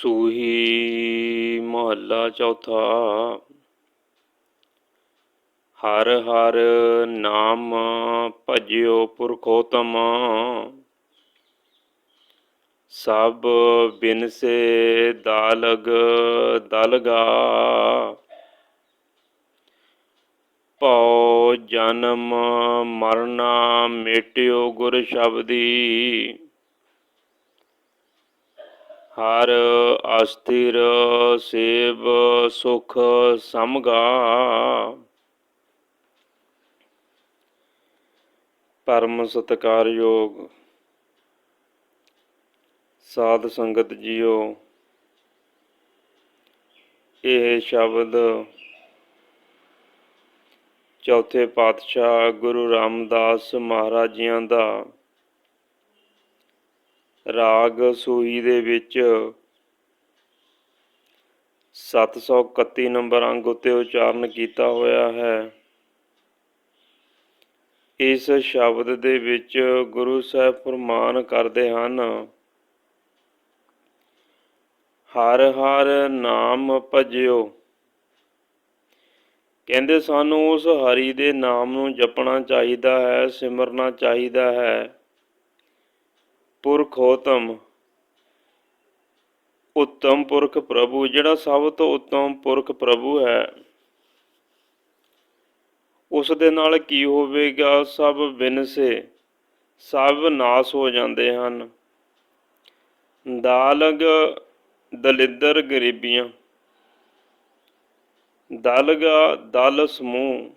ਸੂਹੀ ਮਹੱਲਾ ਚੌਥਾ। ਹਰ ਹਰ ਨਾਮ ਭਜਿਓ ਪੁਰਖੋਤਮ। ਸਭ ਬਿਨਸੇ ਦਾਲਗ ਦਲਗਾ। ਭਉ ਜਨਮ ਮਰਨਾ ਮੇਟਿਓ ਗੁਰ ਸ਼ਬਦੀ। ਹਰ ਅਸਥਿਰ ਸੇਵ ਸੁਖ ਸਮਗਾ। ਪਰਮ ਸਤਕਾਰਯੋਗ ਸਾਧ ਸੰਗਤ ਜੀਓ, ਇਹ ਸ਼ਬਦ ਚੌਥੇ ਪਾਤਸ਼ਾਹ ਗੁਰੂ ਰਾਮਦਾਸ ਮਹਾਰਾਜ ਜੀਆਂ ਦਾ ਰਾਗ ਸੂਹੀ ਦੇ ਵਿੱਚ 731 ਨੰਬਰ ਅੰਗ ਉਤੇ ਉਚਾਰਨ ਕੀਤਾ ਹੋਇਆ ਹੈ। ਇਸ ਸ਼ਬਦ ਦੇ ਵਿੱਚ ਗੁਰੂ ਸਾਹਿਬ ਫਰਮਾਨ ਕਰਦੇ ਹਨ, ਹਰ ਹਰ ਨਾਮ ਭਜਿਓ। ਕਹਿੰਦੇ ਸਾਨੂੰ ਉਸ ਹਰੀ ਦੇ ਨਾਮ ਨੂੰ ਜਪਣਾ ਚਾਹੀਦਾ ਹੈ, ਸਿਮਰਨਾ ਚਾਹੀਦਾ ਹੈ। ਪੁਰਖੋਤਮ ਉੱਤਮ ਪੁਰਖ ਪ੍ਰਭੂ, ਜਿਹੜਾ ਸਭ ਤੋਂ ਉੱਤਮ ਪੁਰਖ ਪ੍ਰਭੂ ਹੈ। ਉਸ ਦੇ ਨਾਲ ਕੀ ਹੋਵੇਗਾ? ਸਭ ਬਿਨਸੇ, ਸਭ ਨਾਸ ਹੋ ਜਾਂਦੇ ਹਨ। ਦਾਲਗ ਦਲਿੱਦਰ ਗਰੀਬੀਆਂ, ਦਲਗਾ ਦਲ ਸਮੂਹ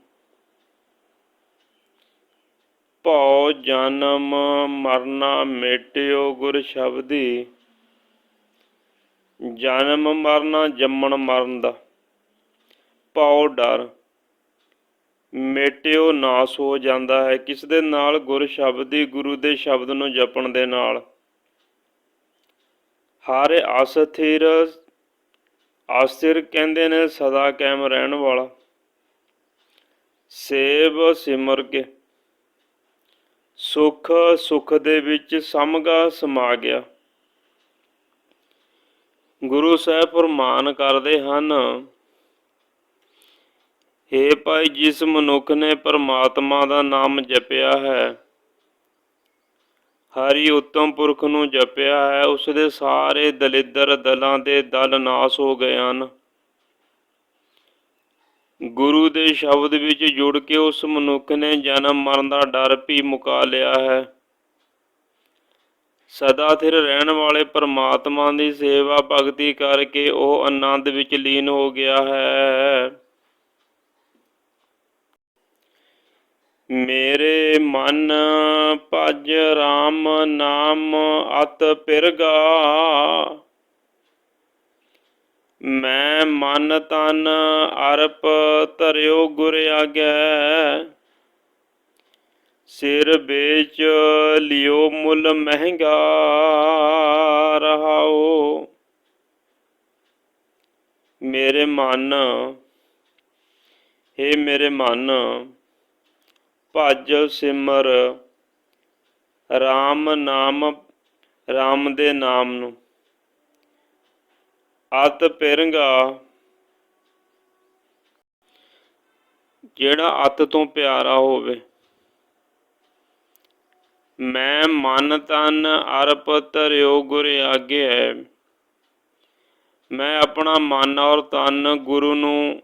ਭਉ ਜਨਮ ਮਰਨਾ ਮੇਟਿਓ ਗੁਰ ਸ਼ਬਦੀ। ਜਨਮ ਮਰਨਾ ਜੰਮਣ ਮਰਨ ਦਾ। ਭਉ ਡਰ। ਮੇਟਿਓ ਨਾਸ ਹੋ ਜਾਂਦਾ ਹੈ। ਕਿਸ ਦੇ ਨਾਲ? ਗੁਰ ਸ਼ਬਦੀ ਗੁਰੂ ਦੇ ਸ਼ਬਦ ਨੂੰ ਜਪਣ ਦੇ ਨਾਲ। ਹਰ ਅਸਥਿਰ ਆਸਥਿਰ ਕਹਿੰਦੇ ਨੇ, ਸਦਾ ਕਾਇਮ ਰਹਿਣ ਵਾਲਾ। ਸੇਵ ਸਿਮਰ ਕੇ। ਸੁਖ ਸੁਖ ਦੇ ਵਿੱਚ ਸਮਗਾ ਸਮਾ ਗਿਆ। ਗੁਰੂ ਸਾਹਿਬ ਫਰਮਾਨ ਕਰਦੇ ਹਨ हे ਭਾਈ ਜਿਸ ਮਨੁੱਖ ਨੇ ਪਰਮਾਤਮਾ ਦਾ ਨਾਮ ਜਪਿਆ ਹੈ, ਹਰੀ ਉੱਤਮ ਪੁਰਖ ਨੂੰ ਜਪਿਆ ਹੈ ਉਸ ਦੇ ਸਾਰੇ ਦਲਿੱਦਰ ਦਲਾਂ ਦੇ ਦਲ ਨਾਸ ਹੋ ਗਏ ਹਨ। ਗੁਰੂ ਦੇ ਸ਼ਬਦ ਵਿੱਚ ਜੁੜ ਕੇ ਉਸ ਮਨੁੱਖ ਨੇ ਜਨਮ ਮਰਨ ਦਾ ਡਰ ਵੀ ਮੁਕਾ ਲਿਆ ਹੈ। ਸਦਾ ਥਿਰ ਰਹਿਣ ਵਾਲੇ ਪਰਮਾਤਮਾ ਦੀ ਸੇਵਾ ਭਗਤੀ ਕਰਕੇ ਉਹ ਆਨੰਦ ਵਿੱਚ ਲੀਨ ਹੋ ਗਿਆ ਹੈ। ਮੇਰੇ ਮਨ ਭਜ RAM ਨਾਮ ਅਤ ਪਿਰਗਾ। ਮੈਂ ਮਨ ਤਨ ਅਰਪ ਧਰਿਓ ਗੁਰ ਆਗੈ। ਸਿਰ ਵੇਚ ਲਿਓ ਮੁੱਲ ਮਹਿੰਗਾ ਰਹਾਓ। ਮੇਰੇ ਮਨ हे ਮੇਰੇ ਮਨ, ਭਜ ਸਿਮਰ RAM ਨਾਮ RAM ਦੇ ਨਾਮ ਨੂੰ। ਅਤ ਪਿਰੰਗਾ। ਜਿਹੜਾ ਅਤ ਤੋਂ ਪਿਆਰਾ ਹੋਵੇ। ਮੈਂ ਮਨ ਤਨ ਅਰਪ ਧਰਿਓ ਗੁਰ ਆਗੇ ਹੈ ਮੈਂ ਆਪਣਾ ਮਨ ਔਰ ਤਨ ਗੁਰੂ ਨੂੰ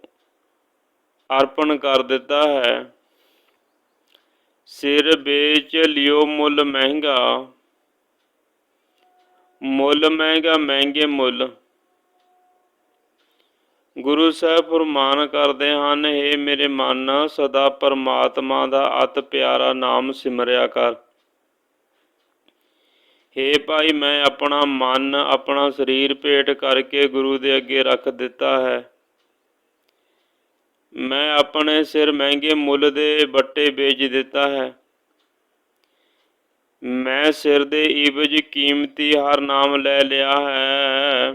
ਅਰਪਣ ਕਰ ਦਿੱਤਾ ਹੈ। ਸਿਰ ਵੇਚ ਲਿਓ ਮੁੱਲ ਮਹਿੰਗਾ। ਮੁੱਲ ਮਹਿੰਗਾ, ਮਹਿੰਗੇ ਮੁੱਲ। ਗੁਰੂ ਸਾਹਿਬ ਫਰਮਾਨ ਕਰਦੇ ਹਨ ਏ ਮੇਰੇ ਮਨ, ਸਦਾ ਪਰਮਾਤਮਾ ਦਾ ਅਤ ਪਿਆਰਾ ਨਾਮ ਸਿਮਰਿਆ ਕਰ। ਏ ਭਾਈ, ਮੈਂ ਆਪਣਾ ਮਨ, ਆਪਣਾ ਸਰੀਰ ਭੇਟ ਕਰਕੇ ਗੁਰੂ ਦੇ ਅੱਗੇ ਰੱਖ ਦਿੱਤਾ ਹੈ। ਮੈਂ ਆਪਣੇ ਸਿਰ ਮਹਿੰਗੇ ਮੁੱਲ ਦੇ ਬੱਟੇ ਵੇਚ ਦਿੱਤਾ ਹੈ। ਮੈਂ ਸਿਰ ਦੇ ਇਵਜ ਕੀਮਤੀ ਹਰ ਨਾਮ ਲੈ ਲਿਆ ਹੈ।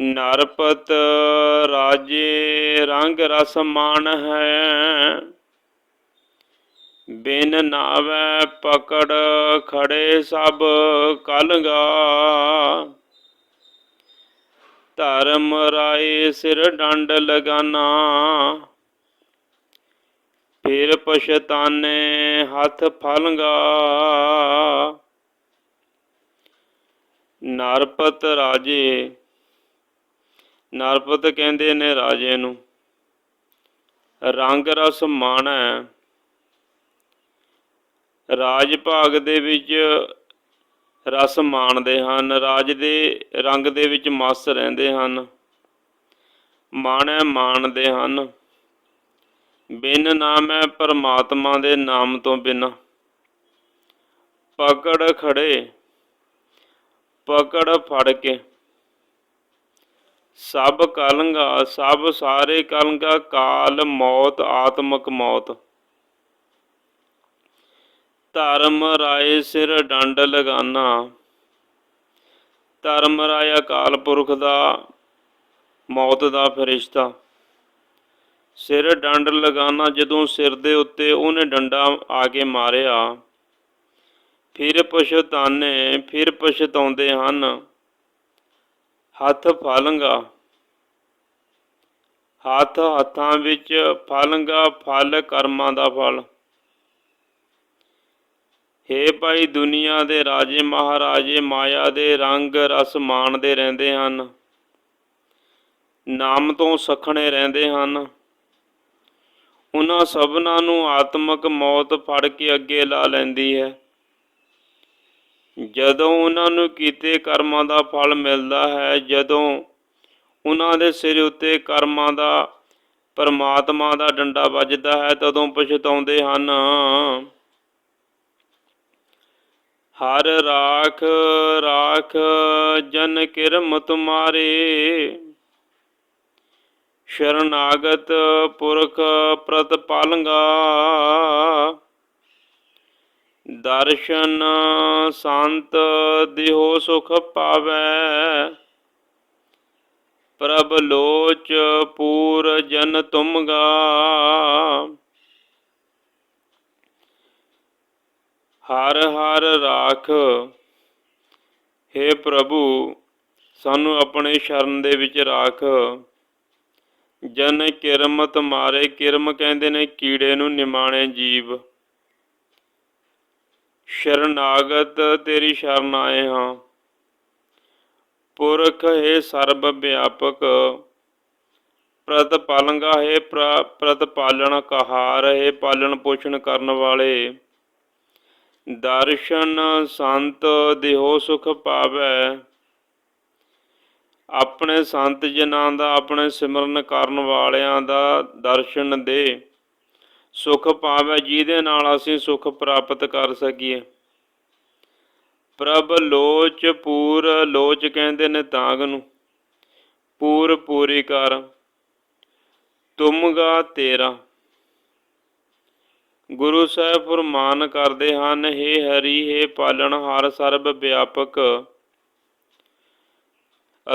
ਨਰਪਤ ਰਾਜੇ ਰੰਗ ਰਸ ਮਾਨ ਹੈ। ਬਿਨ ਨਾਵੈ ਪਕੜ ਖੜੇ ਸਭ ਕਲਗਾ। ਧਰਮ ਰਾਏ ਸਿਰ ਡੰਡ ਲਗਾਨਾ। ਫਿਰ ਪਛਤਾਨੇ ਹੱਥ ਫਲਗਾ। ਨਰਪਤ ਰਾਜੇ ਨਰਪਤ ਕਹਿੰਦੇ ਨੇ ਰਾਜੇ ਨੂੰ, ਰੰਗ ਰਸ ਮਾਣੈ। ਰਾਜ ਭਾਗ ਦੇ ਵਿੱਚ ਰਸ ਮਾਣਦੇ ਹਨ, ਰਾਜ ਦੇ ਰੰਗ ਦੇ ਵਿੱਚ ਮਸ ਰਹਿੰਦੇ ਹਨ। ਮਾਣੈ ਮਾਣਦੇ ਹਨ। ਬਿਨ ਨਾਮ ਹੈ ਪਰਮਾਤਮਾ ਦੇ ਨਾਮ ਤੋਂ ਬਿਨ। ਪਕੜ ਖੜੇ ਪਕੜ ਫੜ ਕੇ। ਸਭ ਕਲੰਗਾ, ਸਭ ਸਾਰੇ ਕਲੰਗਾ, ਕਾਲ, ਮੌਤ, ਆਤਮਕ ਮੌਤ। ਧਰਮ ਰਾਏ ਸਿਰ ਡੰਡ ਲਗਾਨਾ। ਧਰਮ ਰਾਏ ਅਕਾਲ ਪੁਰਖ ਦਾ, ਮੌਤ ਦਾ ਫਰਿਸ਼ਤਾ। ਸਿਰ ਡੰਡ ਲਗਾਨਾ, ਜਦੋਂ ਸਿਰ ਦੇ ਉੱਤੇ ਉਹਨੇ ਡੰਡਾ ਆ ਕੇ ਮਾਰਿਆ, ਫਿਰ ਪਛਤਾਨੇ, ਫਿਰ ਪਛਤਾਉਂਦੇ ਹਨ। ਹੱਥ ਫਲੰਗਾ। ਹੱਥ ਹੱਥਾਂ ਵਿੱਚ ਫਲੰਗਾ, ਫਲ ਕਰਮਾਂ ਦਾ ਫਲ। ਹੇ ਭਾਈ ਦੁਨੀਆ ਦੇ ਰਾਜੇ ਮਹਾਰਾਜੇ, ਮਾਇਆ ਦੇ ਰੰਗ ਰਸ ਮਾਣਦੇ ਰਹਿੰਦੇ ਹਨ। ਨਾਮ ਤੋਂ ਸਖਣੇ ਰਹਿੰਦੇ ਹਨ। ਉਹਨਾਂ ਸਭਨਾਂ ਨੂੰ ਆਤਮਕ ਮੌਤ ਫੜ ਕੇ ਅੱਗੇ ਲਾ ਲੈਂਦੀ ਹੈ। ਜਦੋਂ ਉਹਨਾਂ ਨੂੰ ਕੀਤੇ ਕਰਮਾਂ ਦਾ ਫਲ ਮਿਲਦਾ ਹੈ, ਜਦੋਂ ਉਹਨਾਂ ਦੇ ਸਿਰ ਉੱਤੇ ਕਰਮਾਂ ਦਾ, ਪਰਮਾਤਮਾ ਦਾ ਡੰਡਾ ਵੱਜਦਾ ਹੈ, ਤਦੋਂ ਪਛਤਾਉਂਦੇ ਹਨ। ਹਰ ਰਾਖ ਰਾਖ ਜਨ ਕਿਰਮ ਤੁਮਾਰੇ ਸ਼ਰਨਾਗਤ ਪੁਰਖ ਪ੍ਰਤਪਾਲੰਗਾ ਦਰਸ਼ਨ ਸੰਤ ਦਿਹੋ ਸੁਖ ਪਾਵੈ। ਪ੍ਰਭ ਲੋਚ ਪੂਰ ਜਨ ਤੁਮਗਾ। ਹਰ ਹਰ ਰਾਖ हे ਪ੍ਰਭੂ, ਸਾਨੂੰ ਆਪਣੇ ਸ਼ਰਨ ਦੇ ਵਿੱਚ ਰਾਖ। ਜਨ ਕਿਰਮਤ ਮਾਰੇ, ਕਿਰਮ ਕਹਿੰਦੇ ਨੇ, ਕੀੜੇ ਨੂੰ ਨਿਮਾਣੇ ਜੀਵ। ਸ਼ਰਨਾਗਤ ਤੇਰੀ ਸ਼ਰਨ ਆਏ ਹਾਂ। ਪੁਰਖ ਹੈ ਸਰਬ ਵਿਆਪਕ ਪ੍ਰਤਪਾਲੰਗਾ ਹੈ ਪ੍ਰਤਪਾਲਣ ਕਹਾਰ ਹੈ ਪਾਲਣ ਪੋਸ਼ਣ ਕਰਨ ਵਾਲੇ। ਦਰਸ਼ਨ ਸੰਤ ਦੇਹੋ ਸੁਖ ਪਾਵੈ। ਆਪਣੇ ਸੰਤ ਜਨਾਂ ਦਾ, ਆਪਣੇ ਸਿਮਰਨ ਕਰਨ ਵਾਲਿਆਂ ਦਾ ਦਰਸ਼ਨ ਦੇ। ਸੁਖ ਪਾਵੈ ਜਿਹਦੇ ਨਾਲ ਅਸੀਂ ਸੁਖ ਪ੍ਰਾਪਤ ਕਰ ਸਕੀਏ। ਪ੍ਰਭ ਲੋਚ ਪੂਰ, ਲੋਚ ਕਹਿੰਦੇ ਨੇ ਤਾਂਗ ਨੂੰ। ਪੂਰ ਪੂਰੀ ਕਰ ਤੁਮਗਾ ਤੇਰਾ। ਗੁਰੂ ਸਾਹਿਬ ਫਰਮਾਨ ਕਰਦੇ ਹਨ हे ਹਰੀ हे ਪਾਲਣ, ਹਰ ਸਰਬ ਵਿਆਪਕ।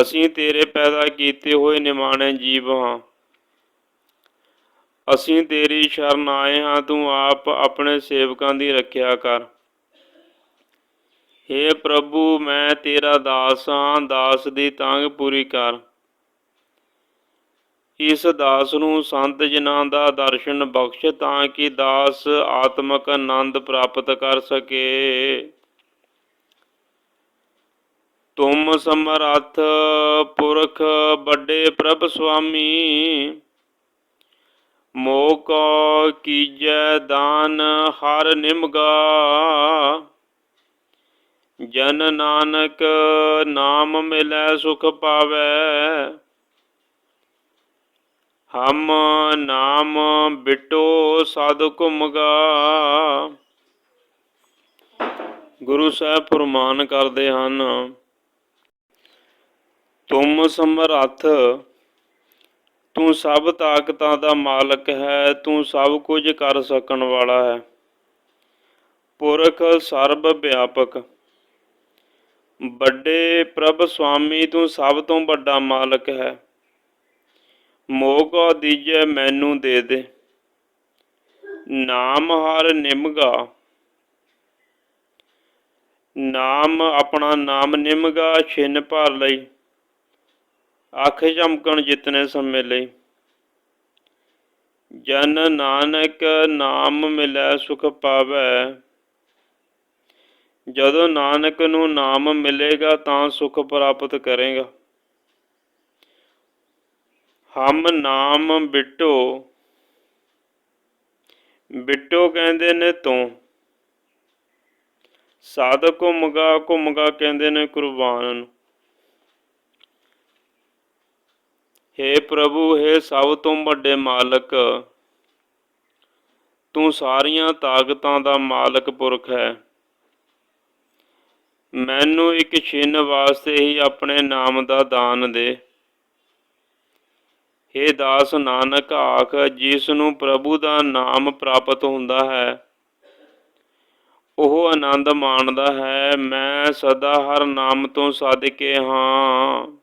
ਅਸੀਂ ਤੇਰੇ ਪੈਦਾ ਕੀਤੇ ਹੋਏ ਨਿਮਾਣੇ ਜੀਵ ਹਾਂ। ਅਸੀਂ ਤੇਰੀ ਸ਼ਰਨ ਆਏ ਹਾਂ, ਤੂੰ ਆਪ ਆਪਣੇ ਸੇਵਕਾਂ ਦੀ ਰੱਖਿਆ ਕਰ। हे ਪ੍ਰਭੂ, ਮੈਂ ਤੇਰਾ ਦਾਸ ਹਾਂ, ਦਾਸ ਦੀ ਤੰਗ ਪੂਰੀ ਕਰ। ਇਸ ਦਾਸ ਨੂੰ ਸੰਤ ਜਨਾਂ ਦਾ ਦਰਸ਼ਨ ਬਖਸ਼, ਤਾਂ ਕਿ ਦਾਸ ਆਤਮਕ ਆਨੰਦ ਪ੍ਰਾਪਤ ਕਰ ਸਕੇ। ਤੁਮ ਸਮਰੱਥ ਪੁਰਖ ਵੱਡੇ ਪ੍ਰਭ ਸੁਆਮੀ ਮੋਕ ਕੀਜੈ ਦਾਨ ਹਰ ਨਿਮਗਾ। ਜਨ ਨਾਨਕ ਨਾਮ ਮਿਲੈ ਸੁਖ ਪਾਵੈ। ਹਮ ਨਾਮ ਬਿਟੋ ਸਦ ਘੁਮਗਾ। ਗੁਰੂ ਸਾਹਿਬ ਫਰਮਾਨ ਕਰਦੇ ਹਨ, ਤੁਮ ਸਮਰੱਥ ਤੂੰ ਸਭ ਤਾਕਤਾਂ ਦਾ ਮਾਲਕ ਹੈ, ਤੂੰ ਸਭ ਕੁਝ ਕਰ ਸਕਣ ਵਾਲਾ ਹੈ। ਪੁਰਖ ਸਰਬ ਵਿਆਪਕ। ਵੱਡੇ ਪ੍ਰਭ ਸੁਆਮੀ, ਤੂੰ ਸਭ ਤੋਂ ਵੱਡਾ ਮਾਲਕ ਹੈ। ਮੋਹ ਕੋ ਦੀਜੈ ਮੈਨੂੰ ਦੇ ਦੇ। ਨਾਮ ਹਰ ਨਿਮਗਾ। ਨਾਮ ਆਪਣਾ ਨਾਮ ਨਿਮਗਾ, ਛਿਨ ਭਰ ਲਈ। ਅੱਖ ਚਮਕਣ ਜਿਤਨੇ ਸਮੇ ਲਈ ਜਨ ਨਾਨਕ ਨਾਮ ਮਿਲੈ ਸੁਖ ਪਾਵੈ। ਜਦੋਂ ਨਾਨਕ ਨੂੰ ਨਾਮ ਮਿਲੇਗਾ ਤਾਂ ਸੁਖ ਪ੍ਰਾਪਤ ਕਰੇਗਾ। ਹਮ ਨਾਮ ਬਿਟੋ। ਬਿਟੋ ਕਹਿੰਦੇ ਨੇ ਤੂੰ। ਸਾਧਕ ਘੁੰਮਗਾ ਘੁੰਮਗਾ ਕਹਿੰਦੇ ਨੇ ਕੁਰਬਾਨ ਨੂੰ। ਹੇ ਪ੍ਰਭੂ, ਹੇ ਸਭ ਤੋਂ ਵੱਡੇ ਮਾਲਕ, ਤੂੰ ਸਾਰੀਆਂ ਤਾਕਤਾਂ ਦਾ ਮਾਲਕ ਪੁਰਖ ਹੈ। ਮੈਨੂੰ ਇੱਕ ਛਿਨ ਵਾਸਤੇ ਹੀ ਆਪਣੇ ਨਾਮ ਦਾ ਦਾਨ ਦੇ। ਹੇ ਦਾਸ ਨਾਨਕ, ਆਖ, ਜਿਸ ਨੂੰ ਪ੍ਰਭੂ ਦਾ ਨਾਮ ਪ੍ਰਾਪਤ ਹੁੰਦਾ ਹੈ, ਉਹ ਆਨੰਦ ਮਾਣਦਾ ਹੈ। ਮੈਂ ਸਦਾ ਹਰ ਨਾਮ ਤੋਂ ਸਦਕੇ ਹਾਂ।